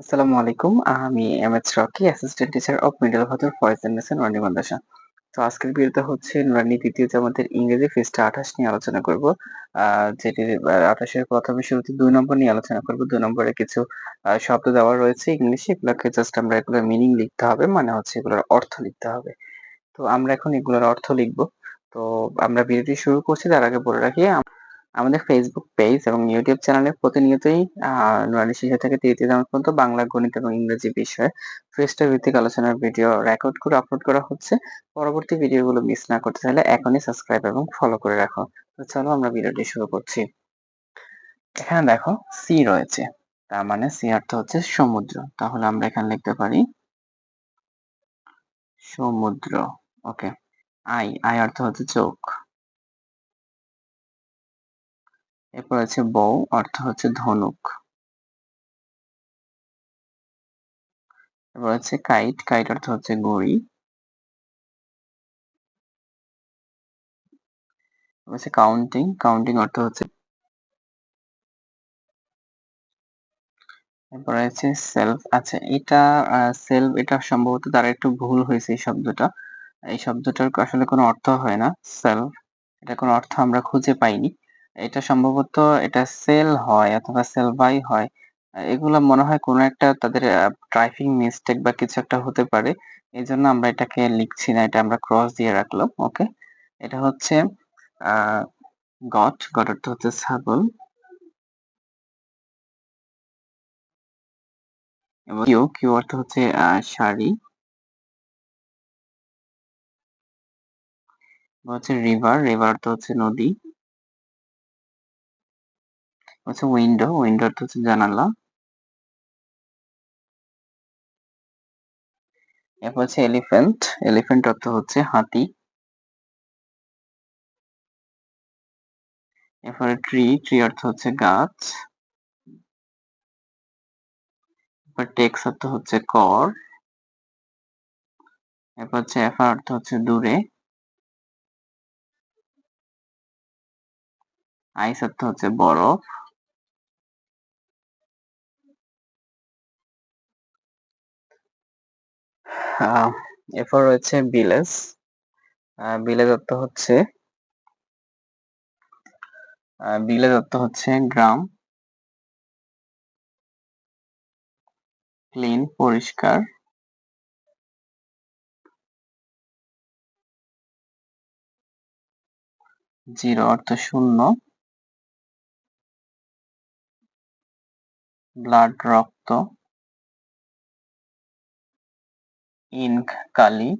আসসালামু আলাইকুম। আমি M H Rocky, assistant teacher of middle Bhadur Faiz নেসেন ওয়ানি মাদ্রাসা। তো আজকের ভিডিওতে হচ্ছে নুরানি দ্বিতীয় জামাতের ইংরেজি পৃষ্ঠা ২৮ নিয়ে আলোচনা করব। আ যেটির আ ২৮ এর প্রথমে শুরুতে ২ নম্বর নিয়ে আলোচনা করব। ২ নম্বরে কিছু শব্দ দেওয়া রয়েছে ইংলিশে এগুলাকে জাস্ট আমরা এগুলোর মিনিং লিখতে হবে। মানে হচ্ছে এগুলোর অর্থ লিখতে হবে। তো আমরা এখন এগুলোর অর্থ লিখব। তো আমরা ভিডিওটি শুরু করছি তার আগে বলে রাখি আম আমাদের ফেসবুক পেজ এবং ইউটিউব চ্যানেলে প্রতিনিয়তই নুরানি শিশু থেকে তৃতীয় জামাত পর্যন্ত বাংলা, গণিত এবং ইংরেজি বিষয়ে পৃষ্ঠা ভিত্তিক আলোচনার ভিডিও রেকর্ড করে আপলোড করা হচ্ছে। পরবর্তী ভিডিওগুলো মিস না করতে চাইলে এখনই সাবস্ক্রাইব এবং ফলো করে রাখো। তো চলো আমরা ভিডিওটি শুরু করছি। এখানে দেখো সি রয়েছে। তার মানে সি অর্থ হচ্ছে সমুদ্র। তাহলে আমরা এখানে লিখতে পারি সমুদ্র। ওকে। আই, আই অর্থ হচ্ছে চোখ। এরপর আছে বউ অর্থ হচ্ছে ধনুক। এরপর হচ্ছে কাইট, কাইট অর্থ হচ্ছে ঘড়ি। হচ্ছে কাউন্টিং, কাউন্টিং অর্থ হচ্ছে এরপর আছে সেলফ আচ্ছা এটা সেলফ এটা সম্ভবত তার একটু ভুল হয়েছে এই শব্দটা এই শব্দটার আসলে কোনো অর্থ হয় না সেলফ এটা কোনো অর্থ আমরা খুঁজে পাইনি এটা সম্ভবত এটা সেল হয় অথবা সেল বাই হয়। এগুলো মনে হয় কোনো একটা তাদের টাইপিং মিস্টেক বা কিছু একটা হতে পারে। এই জন্য আমরা এটাকে লিখছি না, এটা আমরা ক্রস দিয়ে রাখলাম ওকে এটা হচ্ছে গট গট অর্থ হচ্ছে ছাগল। এবং কিউ কিউ অর্থ হচ্ছে শাড়ি হচ্ছে রিভার রিভার অর্থ হচ্ছে নদী। হচ্ছে উইন্ডো উইন্ডো অর্থ হচ্ছে জানালা। এরপর হচ্ছে এলিফ্যান্ট এলিফ্যান্ট অর্থ হচ্ছে হাতি। এরপরে ট্রি ট্রি অর্থ হচ্ছে গাছ। টেক্স অর্থ হচ্ছে কর এরপর হচ্ছে এফার অর্থ হচ্ছে দূরে। আইস অর্থ হচ্ছে বরফ। এরপর রয়েছে ভিলেজ ভিলেজ অর্থ হচ্ছে ভিলেজ অর্থ হচ্ছে গ্রাম। ক্লিন পরিষ্কার। জিরো অর্থ শূন্য। ব্লাড রক্ত। ইনক কালি,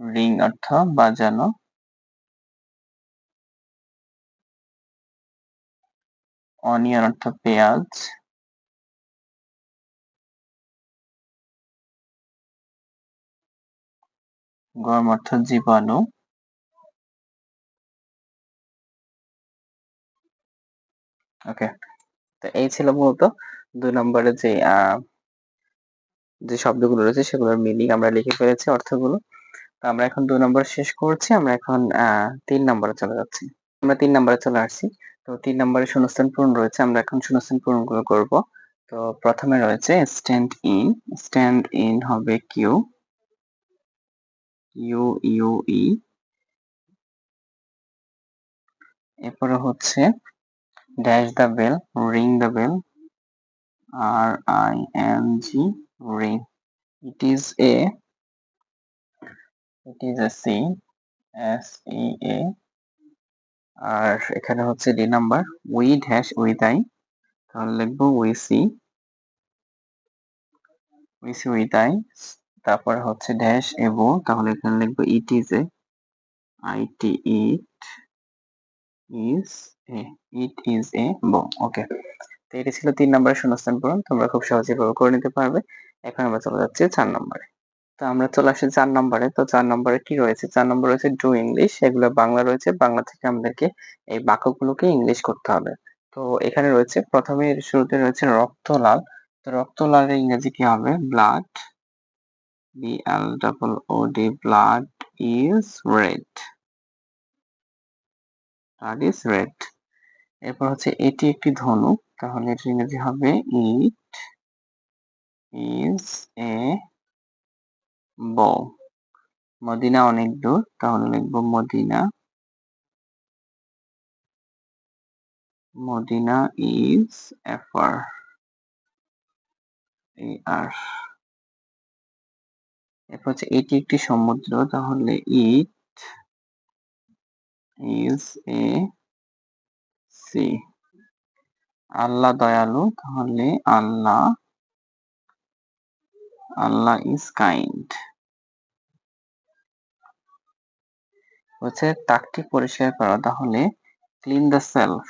রিং অর্থ বাজানো, অনিয়ন অর্থ পেঁয়াজ গরম অর্থ জীবাণু, ওকে, তো এই ছিল মূলত দুই নম্বরে যে যে শব্দগুলো রয়েছে সেগুলোর মিনিং আমরা লিখে ফেলেছি, অর্থগুলো। তো আমরা এখন দুই নম্বর শেষ করছি, আমরা এখন তিন নম্বরে চলে যাচ্ছি। আমরা তিন নম্বরে চলে আসছি। তো তিন নম্বরে শূন্যস্থান পূরণ রয়েছে, আমরা এখন শূন্যস্থান পূরণগুলো করব। তো প্রথমে রয়েছে স্ট্যান্ড ইন স্ট্যান্ড ইন হবে কিউ ইউ ইউ ই এরপরে হচ্ছে dash the bell ring the bell R I N G ring it is a it is a C S E A R এখানে হচ্ছে D number we dash we তাই তাহলে লিখব we C we C we তাই তারপরে হচ্ছে dash এবো, তাহলে এখানে লিখব it is a I T it is a it is এ বো ওকে তো এটি ছিল তিন নম্বরের শূন্যস্থান পূরণ, তোমরা খুব সহজে ভাবে করে নিতে পারবে। এখন আমরা চলে যাচ্ছি চার নম্বরে। তো আমরা চলে আসি চার নম্বরে। তো চার নম্বরে কি রয়েছে? চার নম্বর রয়েছে ডু ইংলিশ এগুলো বাংলা রয়েছে। বাংলা থেকে আমাদেরকে এই বাক্যগুলোকে ইংলিশ করতে হবে। তো এখানে রয়েছে, প্রথমে শুরুতে রয়েছে রক্ত লাল তো রক্ত লালের ইংরেজি কি হবে? Blood B L double O D blood is red blood is red এরপর হচ্ছে এটি একটি ধনুক, তাহলে এটির ইংরেজি হবে ইট ইজ এ বো মদিনা অনেক দূর, তাহলে লিখব মদিনা। মদিনা ইজ এফার আর। এরপর হচ্ছে এটি একটি সমুদ্র, তাহলে ইট ইজ এ সি আল্লাহ দয়ালু, তাহলে আল্লাহ আল্লাহ ইজ কাইন্ড হচ্ছে তাকটি পরিষ্কার করা, তাহলে clean the shelf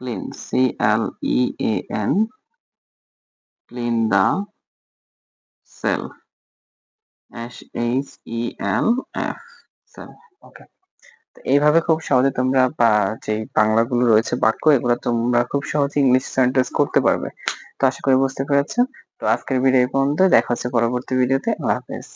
clean C L E A N clean the shelf S H E L F shelf okay এইভাবে খুব সহজে তোমরা বা যে বাংলাগুলো রয়েছে বাক্য, এগুলো তোমরা খুব সহজে ইংলিশ সেন্টেন্স করতে পারবে। তো আশা করি বুঝতে পেরেছ। তো আজকের ভিডিও এই পর্যন্ত দেখা হচ্ছে পরবর্তী ভিডিওতে আল্লাহ হাফেজ।